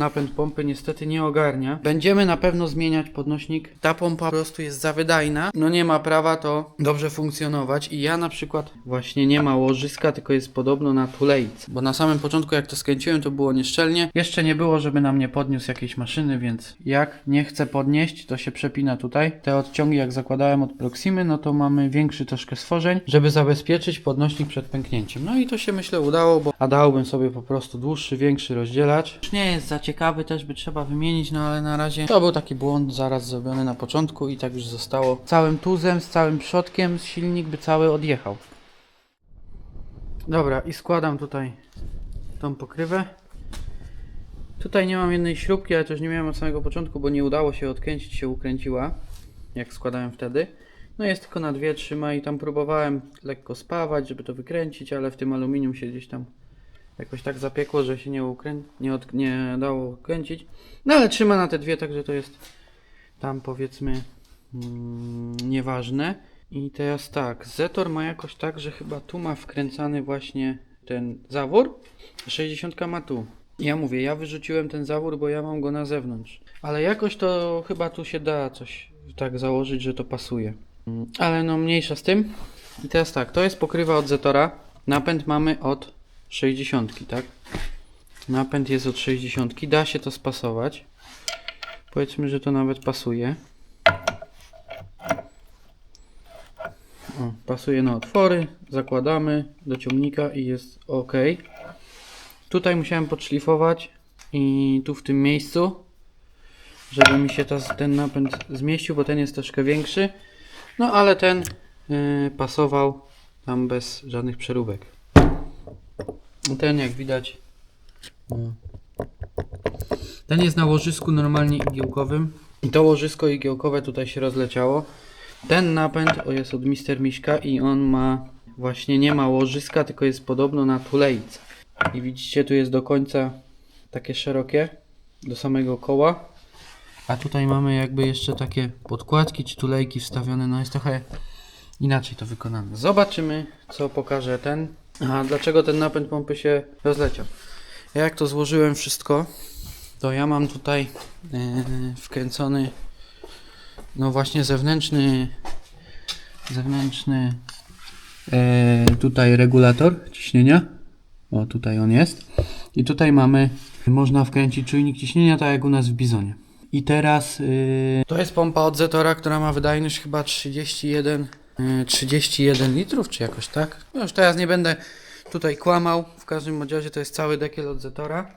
Napęd pompy niestety nie ogarnia. Będziemy na pewno zmieniać podnośnik. Ta pompa po prostu jest za wydajna. No nie ma prawa to dobrze funkcjonować. I ja na przykład właśnie nie ma łożyska, tylko jest podobno na tulejce. Bo na samym początku jak to skręciłem to było nieszczelnie. Jeszcze nie było, żeby nam nie podniósł jakiejś maszyny, więc jak nie chcę podnieść, to się przepina tutaj. Te odciągi jak zakładałem od Proximy, no to mamy większy troszkę stworzeń, żeby zabezpieczyć podnośnik przed pęknięciem. No i to się myślę udało, bo a dałbym sobie po prostu dłuższy, większy rozdzielacz. Już nie jest za ciekawy, też by trzeba wymienić, no ale na razie to był taki błąd zaraz zrobiony na początku i tak już zostało. Całym tuzem, z całym przodkiem, silnik by cały odjechał. Dobra, i składam tutaj tą pokrywę. Tutaj nie mam jednej śrubki, ale też nie miałem od samego początku, bo nie udało się odkręcić, się ukręciła, jak składałem wtedy. No jest tylko na dwie trzyma i tam próbowałem lekko spawać, żeby to wykręcić, ale w tym aluminium się gdzieś tam jakoś tak zapiekło, że się nie, ukrę... nie, od... nie dało kręcić. No ale trzyma na te dwie, także to jest tam powiedzmy mm, nieważne. I teraz tak, Zetor ma jakoś tak, że chyba tu ma wkręcany właśnie ten zawór, a 60 ma tu. Ja mówię, ja wyrzuciłem ten zawór, bo ja mam go na zewnątrz. Ale jakoś to chyba tu się da coś tak założyć, że to pasuje. Mm, Ale no mniejsza z tym. I teraz tak, to jest pokrywa od Zetora. Napęd mamy od 60, tak? Napęd jest od 60. Da się to spasować. Powiedzmy, że to nawet pasuje. O, pasuje na otwory. Zakładamy do ciągnika i jest ok. Tutaj musiałem podszlifować i tu w tym miejscu, żeby mi się ta, ten napęd zmieścił, bo ten jest troszkę większy. No ale ten yy, pasował tam bez żadnych przeróbek. Ten jak widać ten jest na łożysku normalnie igiełkowym i to łożysko igiełkowe tutaj się rozleciało. Ten napęd jest od Mister Miśka i on ma właśnie nie ma łożyska, tylko jest podobno na tulejce. I widzicie tu jest do końca takie szerokie do samego koła. A tutaj mamy jakby jeszcze takie podkładki czy tulejki wstawione. No jest trochę inaczej to wykonane. Zobaczymy co pokaże ten. A dlaczego ten napęd pompy się rozleciał? Ja jak to złożyłem wszystko, to ja mam tutaj yy, wkręcony no właśnie zewnętrzny zewnętrzny e, tutaj regulator ciśnienia. O, tutaj on jest. I tutaj mamy, można wkręcić czujnik ciśnienia, tak jak u nas w Bizonie. I teraz y, to jest pompa od Zetora, która ma wydajność chyba 31, y, 31 litrów, czy jakoś tak. No już teraz nie będę tutaj kłamał. W każdym razie to jest cały dekiel od Zetora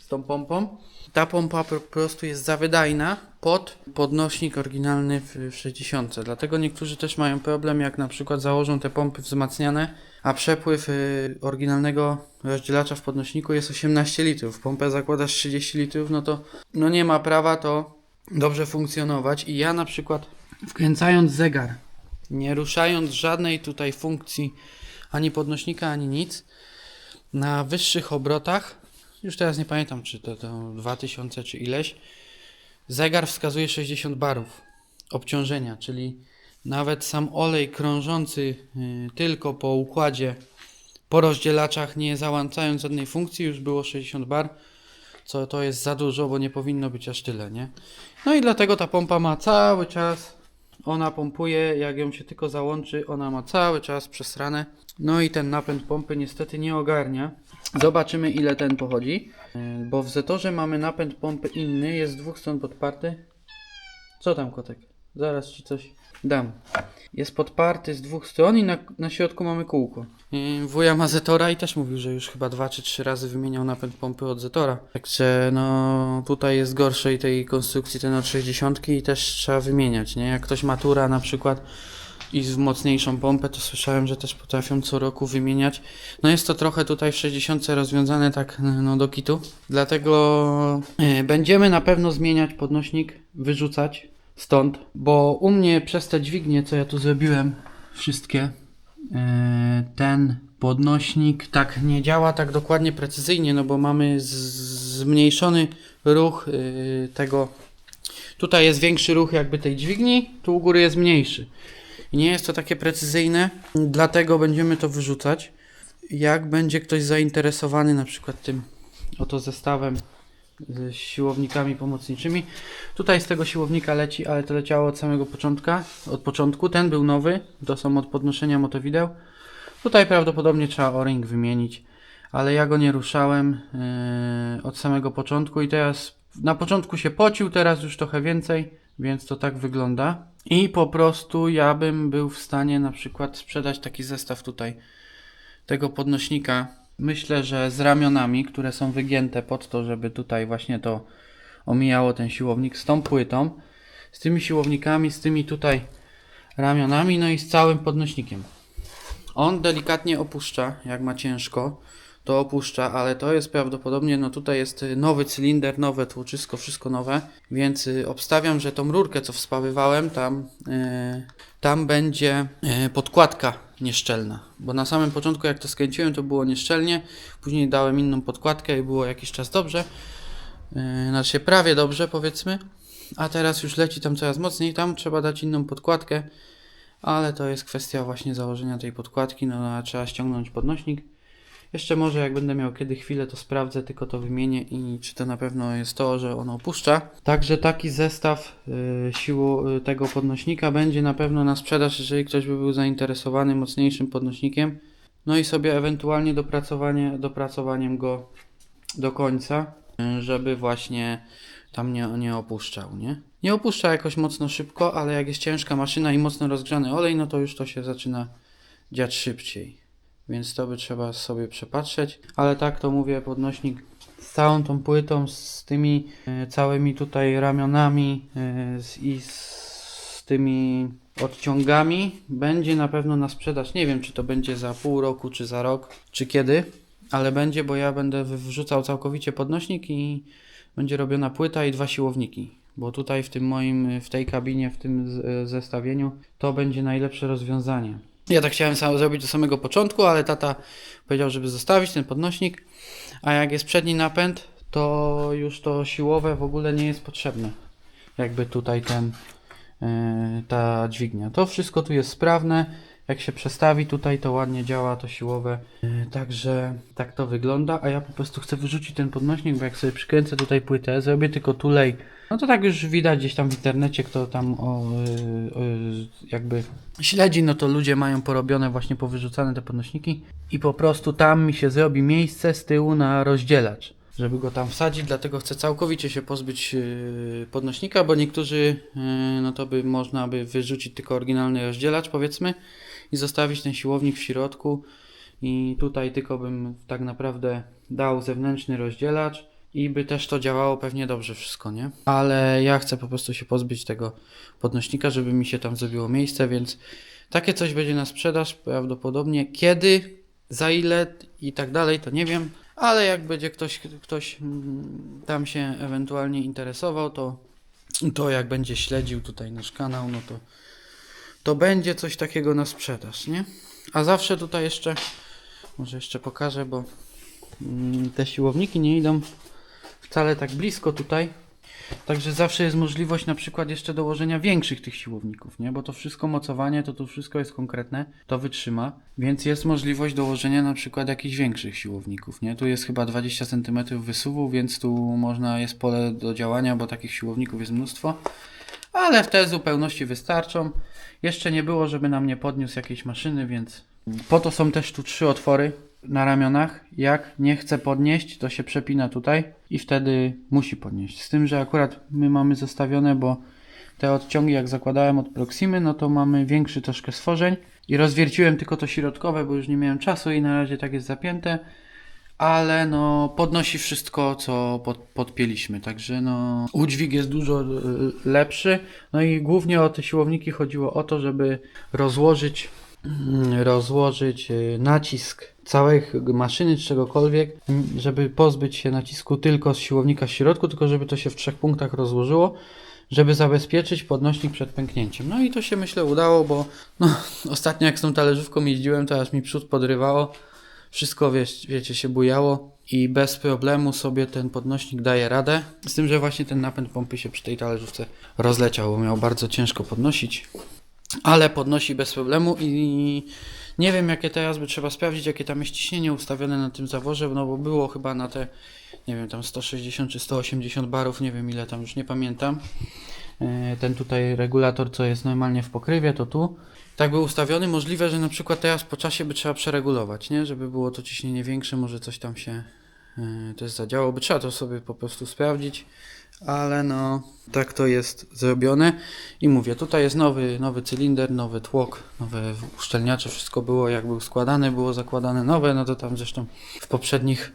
z tą pompą. Ta pompa po prostu jest za wydajna pod podnośnik oryginalny w, w 60. Dlatego niektórzy też mają problem, jak na przykład założą te pompy wzmacniane, a przepływ y, oryginalnego rozdzielacza w podnośniku jest 18 litrów. Pompę zakładasz 30 litrów, no to no nie ma prawa to dobrze funkcjonować. I ja na przykład wkręcając zegar, nie ruszając żadnej tutaj funkcji ani podnośnika, ani nic, na wyższych obrotach już teraz nie pamiętam, czy to, to 2000 czy ileś. Zegar wskazuje 60 barów obciążenia, czyli nawet sam olej krążący y, tylko po układzie, po rozdzielaczach, nie załączając żadnej funkcji, już było 60 bar, co to jest za dużo, bo nie powinno być aż tyle, nie? No i dlatego ta pompa ma cały czas, ona pompuje, jak ją się tylko załączy, ona ma cały czas przesrane. No i ten napęd pompy niestety nie ogarnia. Zobaczymy ile ten pochodzi. Yy, Bo w Zetorze mamy napęd pompy inny, jest z dwóch stron podparty. Co tam kotek? Zaraz ci coś dam. Jest podparty z dwóch stron i na, na środku mamy kółko. Wuja ma Zetora i też mówił, że już chyba dwa czy trzy razy wymieniał napęd pompy od Zetora. Także no tutaj jest gorszej tej konstrukcji ten od 60 i też trzeba wymieniać, nie? Jak ktoś ma Tura na przykład i z mocniejszą pompę, to słyszałem, że też potrafią co roku wymieniać. No jest to trochę tutaj w 60 rozwiązane tak no do kitu. Dlatego e, będziemy na pewno zmieniać podnośnik, wyrzucać stąd, bo u mnie przez te dźwignie, co ja tu zrobiłem, wszystkie, ten podnośnik tak nie działa tak dokładnie precyzyjnie, no bo mamy zmniejszony ruch e, tego Tutaj jest większy ruch jakby tej dźwigni, tu u góry jest mniejszy. Nie jest to takie precyzyjne, dlatego będziemy to wyrzucać. Jak będzie ktoś zainteresowany na przykład tym oto zestawem z siłownikami pomocniczymi. Tutaj z tego siłownika leci, ale to leciało od samego początka, od początku. Ten był nowy, to są od podnoszenia motowideł. Tutaj prawdopodobnie trzeba o-ring wymienić, ale ja go nie ruszałem yy, od samego początku i teraz na początku się pocił, teraz już trochę więcej, więc to tak wygląda. I po prostu ja bym był w stanie na przykład sprzedać taki zestaw tutaj tego podnośnika. Myślę, że z ramionami, które są wygięte pod to, żeby tutaj właśnie to omijało ten siłownik z tą płytą, z tymi siłownikami, z tymi tutaj ramionami, no i z całym podnośnikiem. On delikatnie opuszcza, jak ma ciężko, to opuszcza, ale to jest prawdopodobnie, no tutaj jest y, nowy cylinder, nowe tłoczysko, wszystko nowe, więc y, obstawiam, że tą rurkę, co wspawywałem, tam, y, tam będzie y, podkładka nieszczelna, bo na samym początku, jak to skręciłem, to było nieszczelnie, później dałem inną podkładkę i było jakiś czas dobrze, y, znaczy prawie dobrze, powiedzmy, a teraz już leci tam coraz mocniej, tam trzeba dać inną podkładkę, ale to jest kwestia właśnie założenia tej podkładki, no trzeba ściągnąć podnośnik. Jeszcze może jak będę miał kiedy chwilę, to sprawdzę, tylko to wymienię i czy to na pewno jest to, że ono opuszcza. Także taki zestaw y, y, tego podnośnika będzie na pewno na sprzedaż, jeżeli ktoś by był zainteresowany mocniejszym podnośnikiem. No i sobie ewentualnie dopracowanie, dopracowaniem go do końca, y, żeby właśnie tam nie, nie opuszczał, nie? Nie opuszcza jakoś mocno szybko, ale jak jest ciężka maszyna i mocno rozgrzany olej, no to już to się zaczyna dziać szybciej. Więc to by trzeba sobie przepatrzeć. Ale tak to mówię, podnośnik z całą tą płytą, z tymi e, całymi tutaj ramionami e, i z, z tymi odciągami będzie na pewno na sprzedaż. Nie wiem, czy to będzie za pół roku, czy za rok, czy kiedy, ale będzie, bo ja będę wrzucał całkowicie podnośnik i będzie robiona płyta i dwa siłowniki. Bo tutaj w tym moim, w tej kabinie, w tym z- zestawieniu, to będzie najlepsze rozwiązanie. Ja tak chciałem zrobić do samego początku, ale tata powiedział, żeby zostawić ten podnośnik, a jak jest przedni napęd, to już to siłowe w ogóle nie jest potrzebne. Jakby tutaj ten, e, ta dźwignia. To wszystko tu jest sprawne. Jak się przestawi tutaj, to ładnie działa to siłowe. E, Także tak to wygląda, a ja po prostu chcę wyrzucić ten podnośnik, bo jak sobie przykręcę tutaj płytę, zrobię tylko tulej. No to tak już widać gdzieś tam w internecie, kto tam o, jakby śledzi, no to ludzie mają porobione właśnie powyrzucane te podnośniki i po prostu tam mi się zrobi miejsce z tyłu na rozdzielacz, żeby go tam wsadzić, dlatego chcę całkowicie się pozbyć y, podnośnika, bo niektórzy, y, no to by można by wyrzucić tylko oryginalny rozdzielacz powiedzmy i zostawić ten siłownik w środku i tutaj tylko bym tak naprawdę dał zewnętrzny rozdzielacz i by też to działało pewnie dobrze wszystko, nie? Ale ja chcę po prostu się pozbyć tego podnośnika, żeby mi się tam zrobiło miejsce, więc takie coś będzie na sprzedaż prawdopodobnie. Kiedy, za ile i tak dalej, to nie wiem, ale jak będzie ktoś, ktoś tam się ewentualnie interesował, to, to jak będzie śledził tutaj nasz kanał, no to, to będzie coś takiego na sprzedaż, nie? A zawsze tutaj jeszcze, może jeszcze pokażę, bo mm, te siłowniki nie idą wcale tak blisko tutaj. Także zawsze jest możliwość na przykład jeszcze dołożenia większych tych siłowników, nie? Bo to wszystko mocowanie, to tu wszystko jest konkretne, to wytrzyma, więc jest możliwość dołożenia na przykład jakichś większych siłowników, nie? Tu jest chyba 20 cm wysuwu, więc tu można, jest pole do działania, bo takich siłowników jest mnóstwo. Ale w te zupełności wystarczą. Jeszcze nie było, żeby nam nie podniósł jakiejś maszyny, więc po to są też tu trzy otwory na ramionach. Jak nie chce podnieść, to się przepina tutaj i wtedy musi podnieść. Z tym, że akurat my mamy zostawione, bo te odciągi jak zakładałem od Proximy, no to mamy większy troszkę stworzeń i rozwierciłem tylko to środkowe, bo już nie miałem czasu i na razie tak jest zapięte. Ale no podnosi wszystko, co pod, podpięliśmy, także no udźwig jest dużo y, lepszy. No i głównie o te siłowniki chodziło o to, żeby rozłożyć rozłożyć y, nacisk całej maszyny czy czegokolwiek, m, żeby pozbyć się nacisku tylko z siłownika w środku, tylko żeby to się w trzech punktach rozłożyło, żeby zabezpieczyć podnośnik przed pęknięciem. No i to się myślę udało, bo no, ostatnio jak z tą talerzówką jeździłem, to aż mi przód podrywało. Wszystko wie, wiecie się bujało i bez problemu sobie ten podnośnik daje radę. Z tym, że właśnie ten napęd pompy się przy tej talerzówce rozleciał, bo miał bardzo ciężko podnosić. Ale podnosi bez problemu i nie wiem jakie teraz by trzeba sprawdzić, jakie tam jest ciśnienie ustawione na tym zaworze, no bo było chyba na te, nie wiem, tam 160 czy 180 barów, nie wiem ile tam, już nie pamiętam. E, Ten tutaj regulator, co jest normalnie w pokrywie, to tu. Tak był ustawiony, możliwe, że na przykład teraz po czasie by trzeba przeregulować, nie? Żeby było to ciśnienie większe, może coś tam się e, też zadziało, by trzeba to sobie po prostu sprawdzić ale no tak to jest zrobione. I mówię, tutaj jest nowy, nowy cylinder, nowy tłok, nowe uszczelniacze, wszystko było jak był składane, było zakładane nowe, no to tam zresztą w poprzednich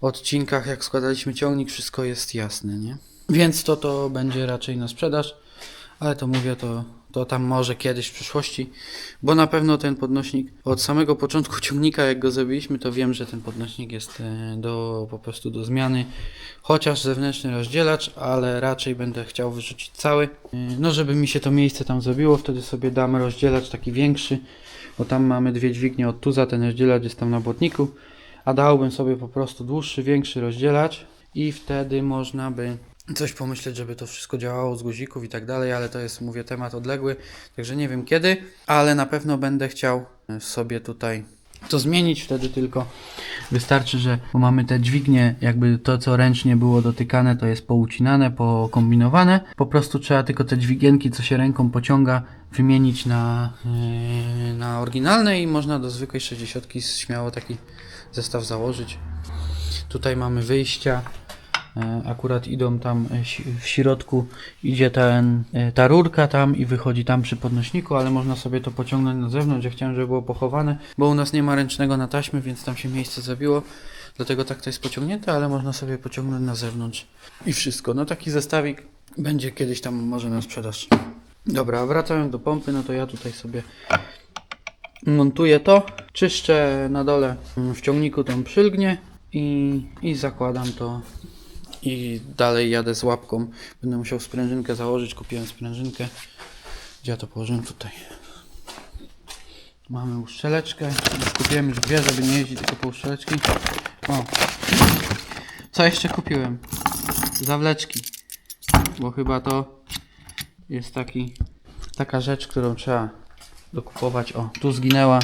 odcinkach jak składaliśmy ciągnik wszystko jest jasne, nie? Więc to to będzie raczej na sprzedaż, ale to mówię, to, to tam może kiedyś w przyszłości, bo na pewno ten podnośnik od samego początku ciągnika, jak go zrobiliśmy, to wiem, że ten podnośnik jest e, do, po prostu do zmiany, chociaż zewnętrzny rozdzielacz, ale raczej będę chciał wyrzucić cały, E, no żeby mi się to miejsce tam zrobiło, wtedy sobie dam rozdzielacz taki większy, bo tam mamy dwie dźwignie od tuza, ten rozdzielacz jest tam na błotniku, a dałbym sobie po prostu dłuższy, większy rozdzielacz i wtedy można by coś pomyśleć, żeby to wszystko działało z guzików i tak dalej, ale to jest, mówię, temat odległy, także nie wiem kiedy, ale na pewno będę chciał sobie tutaj to zmienić, wtedy tylko wystarczy, że mamy te dźwignie, jakby to co ręcznie było dotykane, to jest poucinane, pokombinowane, po prostu trzeba tylko te dźwigienki, co się ręką pociąga, wymienić na, yy, na oryginalne i można do zwykłej 60 śmiało taki zestaw założyć. Tutaj mamy wyjścia, E, Akurat idą tam e, w środku, idzie ten, e, ta rurka tam i wychodzi tam przy podnośniku, ale można sobie to pociągnąć na zewnątrz. Ja chciałem, żeby było pochowane, bo u nas nie ma ręcznego na taśmy, więc tam się miejsce zabiło. Dlatego tak to jest pociągnięte, ale można sobie pociągnąć na zewnątrz i wszystko. No taki zestawik będzie kiedyś tam może na sprzedaż. Dobra, wracając do pompy, no to ja tutaj sobie montuję to, czyszczę na dole mm, w ciągniku tą przylgnię i, i zakładam to i dalej jadę z łapką. Będę musiał sprężynkę założyć. Kupiłem sprężynkę. Gdzie ja to położyłem? Tutaj. Mamy uszczeleczkę. Kupiłem już dwie, żeby nie jeździć tylko po uszczeleczki. O. Co jeszcze kupiłem? Zawleczki. Bo chyba to jest taki, taka rzecz, którą trzeba dokupować. O, tu zginęła.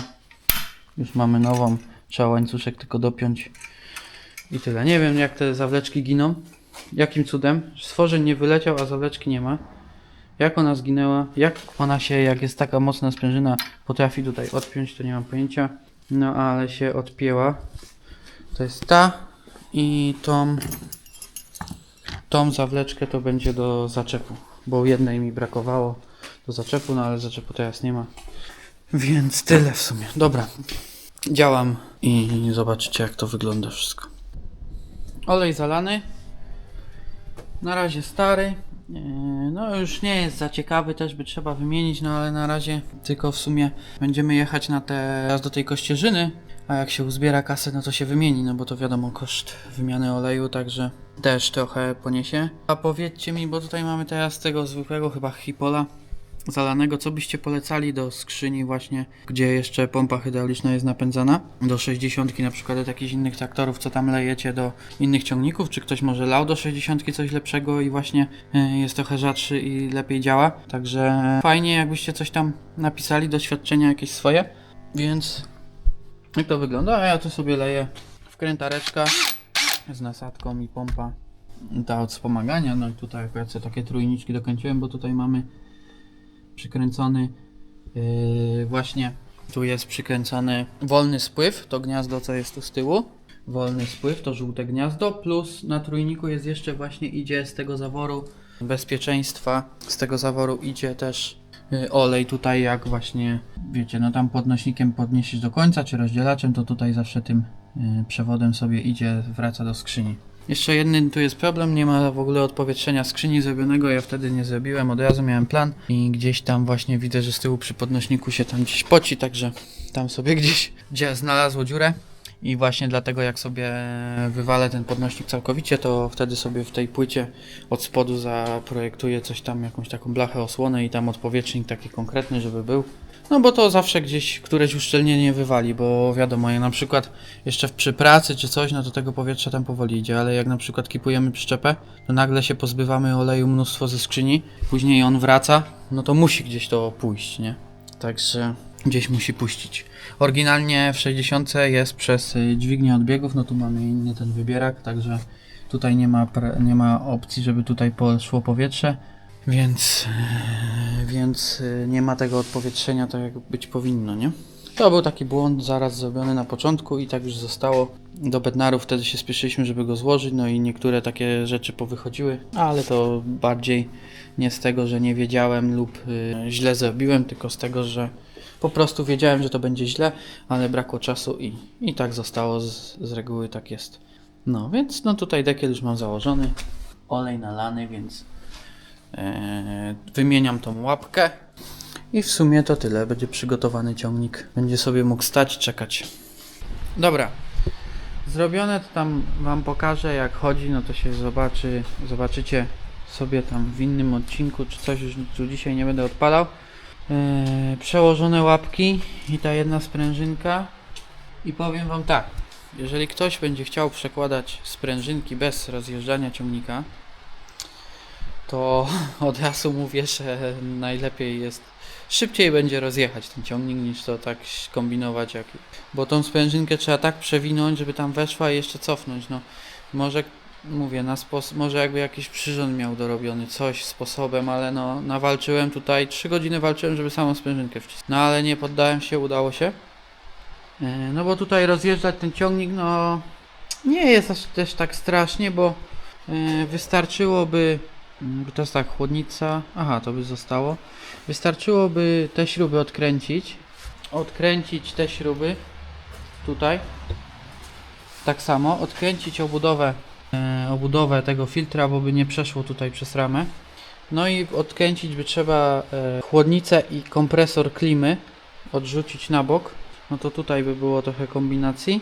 Już mamy nową. Trzeba łańcuszek tylko dopiąć. I tyle. Nie wiem jak te zawleczki giną. Jakim cudem? Stworzeń nie wyleciał, a zawleczki nie ma. Jak ona zginęła? Jak ona się, jak jest taka mocna sprężyna, potrafi tutaj odpiąć, to nie mam pojęcia. No ale się odpięła. To jest ta i tą tą zawleczkę to będzie do zaczepu, bo jednej mi brakowało do zaczepu, no ale zaczepu teraz nie ma. Więc tyle w sumie. Dobra. Działam i zobaczycie jak to wygląda wszystko. Olej zalany. Na razie stary. Eee, No już nie jest za ciekawy, też by trzeba wymienić, no ale na razie tylko w sumie będziemy jechać na te, raz do tej kościerzyny, a jak się uzbiera kasę, no to się wymieni, no bo to wiadomo koszt wymiany oleju, także też trochę poniesie. A powiedzcie mi, bo tutaj mamy teraz tego zwykłego chyba hipola zalanego, co byście polecali do skrzyni właśnie, gdzie jeszcze pompa hydrauliczna jest napędzana, do 60 na przykład od jakichś innych traktorów, co tam lejecie do innych ciągników, czy ktoś może lał do 60 coś lepszego i właśnie y, jest trochę rzadszy i lepiej działa, także fajnie jakbyście coś tam napisali, doświadczenia jakieś swoje, więc jak to wygląda, a ja tu sobie leję wkrętareczka z nasadką i pompa ta od wspomagania, no i tutaj akurat sobie takie trójniczki dokończyłem, bo tutaj mamy przykręcony yy, właśnie tu jest przykręcony wolny spływ, to gniazdo co jest tu z tyłu. Wolny spływ, to żółte gniazdo plus na trójniku jest jeszcze właśnie idzie z tego zaworu bezpieczeństwa z tego zaworu idzie też yy, olej tutaj jak właśnie wiecie no tam podnośnikiem podniesiesz do końca czy rozdzielaczem to tutaj zawsze tym yy, przewodem sobie idzie wraca do skrzyni jeszcze jeden tu jest problem, nie ma w ogóle odpowietrzenia skrzyni zrobionego, ja wtedy nie zrobiłem, od razu miałem plan i gdzieś tam właśnie widzę, że z tyłu przy podnośniku się tam gdzieś poci, także tam sobie gdzieś, gdzie znalazło dziurę i właśnie dlatego jak sobie wywalę ten podnośnik całkowicie, to wtedy sobie w tej płycie od spodu zaprojektuję coś tam, jakąś taką blachę osłonę i tam odpowietrznik taki konkretny, żeby był. No bo to zawsze gdzieś któreś uszczelnienie wywali, bo wiadomo, jak na przykład jeszcze przy pracy czy coś, no to tego powietrza tam powoli idzie, ale jak na przykład kipujemy przyczepę, to nagle się pozbywamy oleju mnóstwo ze skrzyni, później on wraca, no to musi gdzieś to pójść, nie? także gdzieś musi puścić. Oryginalnie w 60 jest przez y, dźwignię odbiegów, no tu mamy inny ten wybierak, także tutaj nie ma, nie ma opcji, żeby tutaj poszło powietrze, więc, yy, więc yy, nie ma tego odpowietrzenia tak jak być powinno, nie? To był taki błąd zaraz zrobiony na początku i tak już zostało. Do bednarów wtedy się spieszyliśmy, żeby go złożyć, no i niektóre takie rzeczy powychodziły, ale to bardziej nie z tego, że nie wiedziałem lub y, źle zrobiłem, tylko z tego, że po prostu wiedziałem, że to będzie źle, ale brakło czasu i, i tak zostało, z, z reguły tak jest. No więc no tutaj dekiel już mam założony, olej nalany, więc e, wymieniam tą łapkę. I w sumie to tyle. Będzie przygotowany ciągnik. Będzie sobie mógł stać, czekać. Dobra. Zrobione to tam wam pokażę jak chodzi, no to się zobaczy, zobaczycie sobie tam w innym odcinku czy coś, już tu dzisiaj nie będę odpalał. Eee, przełożone łapki i ta jedna sprężynka. I powiem wam tak, jeżeli ktoś będzie chciał przekładać sprężynki bez rozjeżdżania ciągnika, to od razu mówię, że najlepiej jest szybciej będzie rozjechać ten ciągnik niż to tak kombinować jak... Bo tą sprężynkę trzeba tak przewinąć, żeby tam weszła i jeszcze cofnąć, no. Może, mówię, na może jakby jakiś przyrząd miał dorobiony, coś sposobem, ale no, nawalczyłem tutaj, 3 godziny walczyłem, żeby samą sprężynkę wcisnąć. No ale nie poddałem się, udało się. E, No bo tutaj rozjeżdżać ten ciągnik, no nie jest aż też tak strasznie, bo e, wystarczyłoby, to jest tak, chłodnica, aha, to by zostało. Wystarczyłoby te śruby odkręcić, odkręcić te śruby tutaj, tak samo, odkręcić obudowę, e, obudowę tego filtra, bo by nie przeszło tutaj przez ramę. No i odkręcić by trzeba e, chłodnicę i kompresor klimy, odrzucić na bok. No to tutaj by było trochę kombinacji.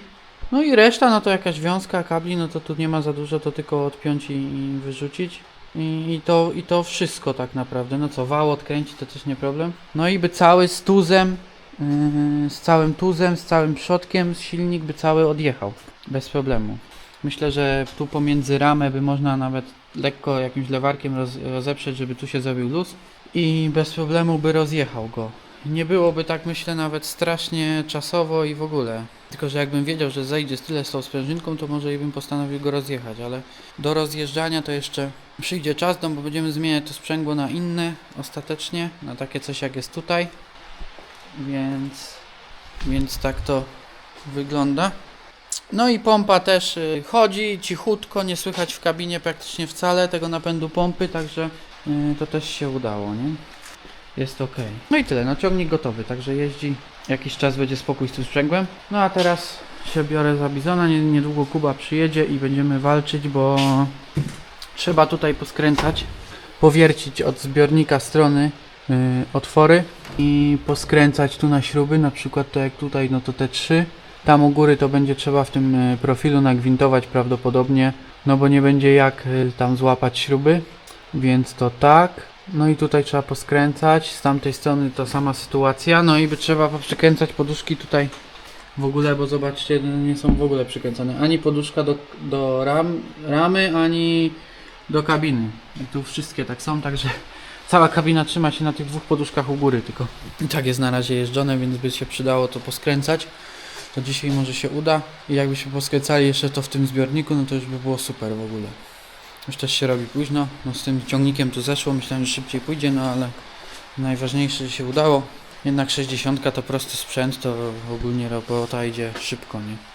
No i reszta, no to jakaś wiązka kabli, no to tu nie ma za dużo, to tylko odpiąć i, i wyrzucić. I, I, to, I to wszystko tak naprawdę. No co, wał odkręcić to też nie problem. No i by cały z tuzem, yy, z całym tuzem, z całym przodkiem, silnik by cały odjechał. Bez problemu. Myślę, że tu pomiędzy ramę by można nawet lekko jakimś lewarkiem roz, rozeprzeć, żeby tu się zrobił luz. I bez problemu by rozjechał go. Nie byłoby tak myślę nawet strasznie czasowo i w ogóle. Tylko, że jakbym wiedział, że zejdzie tyle z tą sprężynką, to może i bym postanowił go rozjechać, ale do rozjeżdżania to jeszcze przyjdzie czas, no bo będziemy zmieniać to sprzęgło na inne ostatecznie, na takie coś jak jest tutaj. Więc, więc tak to wygląda. No i pompa też y, chodzi cichutko, nie słychać w kabinie praktycznie wcale tego napędu pompy, także y, to też się udało, nie? Jest ok. No i tyle, no ciągnik gotowy, także jeździ. Jakiś czas będzie spokój z tym sprzęgłem. No a teraz się biorę za bizona, nie, niedługo Kuba przyjedzie i będziemy walczyć, bo trzeba tutaj poskręcać, powiercić od zbiornika strony y, otwory i poskręcać tu na śruby, na przykład to jak tutaj, no to te trzy. Tam u góry to będzie trzeba w tym y, profilu nagwintować prawdopodobnie, no bo nie będzie jak y, tam złapać śruby, więc to tak. No i tutaj trzeba poskręcać, z tamtej strony ta sama sytuacja, no i by trzeba przykręcać poduszki tutaj w ogóle, bo zobaczcie, no nie są w ogóle przykręcone. Ani poduszka do, do ram, ramy, ani do kabiny. I tu wszystkie tak są, także cała kabina trzyma się na tych dwóch poduszkach u góry tylko. I tak jest na razie jeżdżone, więc by się przydało to poskręcać. To dzisiaj może się uda i jakbyśmy poskręcali jeszcze to w tym zbiorniku, no to już by było super w ogóle. Już też się robi późno, no z tym ciągnikiem tu zeszło, myślałem, że szybciej pójdzie, no ale najważniejsze, że się udało. Jednak 60 to prosty sprzęt, to ogólnie robota idzie szybko, nie?